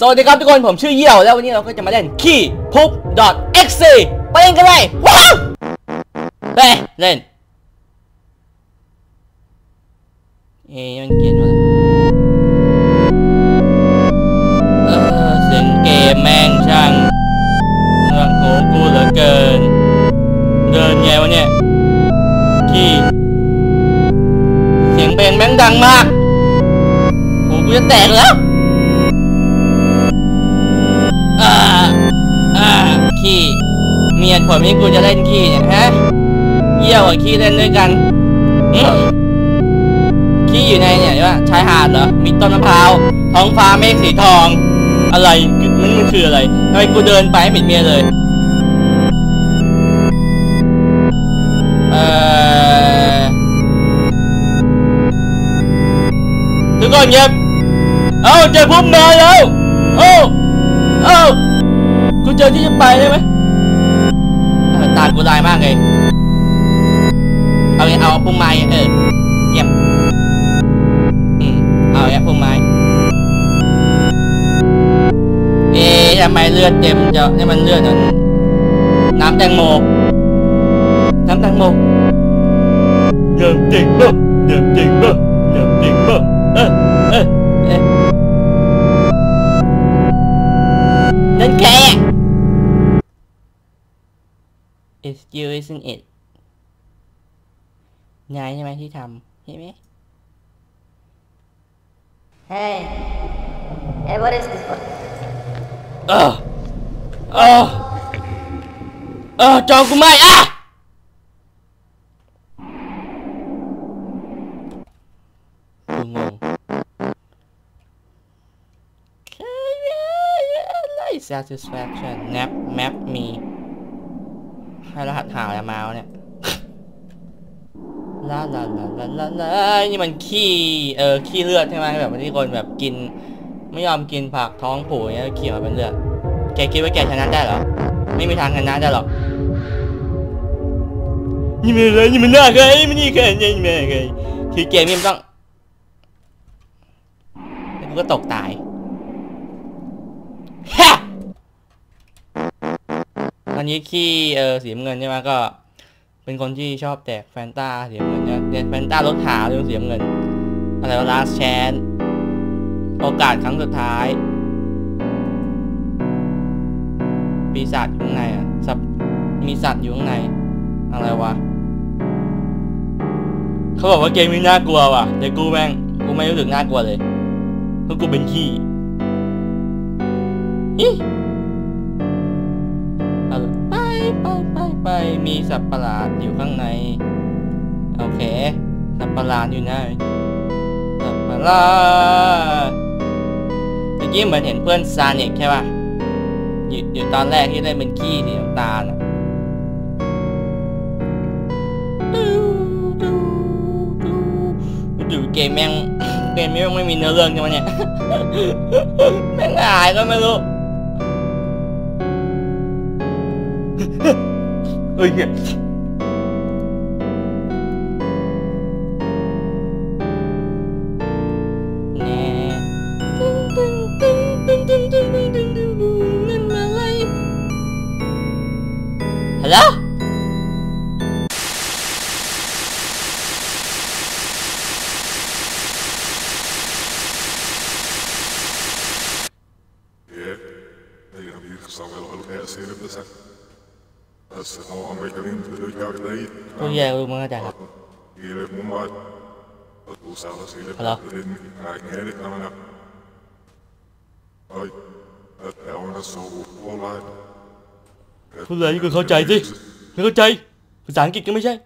สวัสดีครับทุกคนผมชื่อเยี่ยวแล้ววันนี้เราก็จะมาเล่นขี้พุบ .exe ไปเล่นกันเลยว้าวไปเล่นเอ๊ะมันเขียนว่าอะไรเออเสียงเกมแม่งช่างเงือกหูกูเหลือเกิน เดินไงวะเนี่ยขี้เสียงเพลงแม่งดังมากหูกูจะแตกแล้ว ขี้มีเหตุผลที่กูจะเล่นขี้เนี่ยฮะเยี่ยวกับขี้เล่นด้วยกันขี้อยู่ในเนี่ยว่าชายหาดเหรอมีต้นมะพร้าวท้องฟ้าเมฆสีทอง อะไรมันมันคืออะไรทำไมกูเดินไปไม่เห็นเมีอะไรเลยเอ่อทุกคนเงียบเอาเจอพุ่มมาแล้ว กูเจอที่จะไปได้ไหมเออตากูลายมากเลยเอาไงเอาพุ่มไม้เออเยี่ยมอืมเอาไงพุ่มไม้เอ๊ะทำไมเลือดเต็มจะนี่มันเลือดนั้นน้ำแตงโมน้ำแตงโมน้ำแตงโมน้ำแตงโมน้ำแตงโมเออเออเออนั่นแก It's you isn't it นายใช่ไหมที่ทำใช่ไหม Hey. Hey, what is this? What? เออเออเออจอกูไม่อะกูงงอะไร satisfaction map map มี ให้รหัสหาอะไรมาวะเนี่ยลาลาลาลาลาลานี่มันขี้ เออ ขี้เลือดใช่ไหมแบบที่คนแบบกิน ไม่ยอมกินผักท้องผูอย่างเงี้ยขี้ออกมาเป็นเลือด แกคิดว่าแกชนะได้เหรอ ไม่มีทางชนะได้หรอก นี่มันอะไรนี่มันหน่าเกยมันนี่เกยนี่มันน่าเกยคือเกมนี้มันต้องกูก็ตกตาย อันนี้ขี้เออสีเงินใช่ไหมก็ เป็นคนที่ชอบแตกแฟนตาสีเงินเนี่ยแฟนตารถขาวเรื่องสีเงิน อะไรวะ last chance โอกาสครั้งสุดท้าย ปีศาจอยู่ข้างในอะสับมีสัตว์อยู่ข้างใน อะไรวะ เขาบอกว่าเกมนี้น่ากลัวว่ะ แต่กูแม่ง กูไม่รู้สึกน่ากลัวเลยเพราะกูเป็นขี้อิเอา ไปไปไปมีสัตว์ประหลาดอยู่ข้างใน โอเค สัตว์ประหลาดอยู่ไหนสัตว์ประหลาดเมื่อกี้เหมือนเห็นเพื่อนซาเน็กใช่ป่ะอยู่อยู่ตอนแรกที่เล่นเป็นขี้สีน้ำตาลอะดูเกมแม่งเกมแม่งไม่มีเนื้อเรื่องใช่ไหมเนี่ยแม่งหายก็ไม่รู้ ơi kìa Hello? Yeah, they're gonna be somewhere a little bit sooner than that. Tôi về luôn mà trời. Hello. Tôi lên người khó chạy đi. Người khó chạy. Phải giảng kịch cái mới chạy.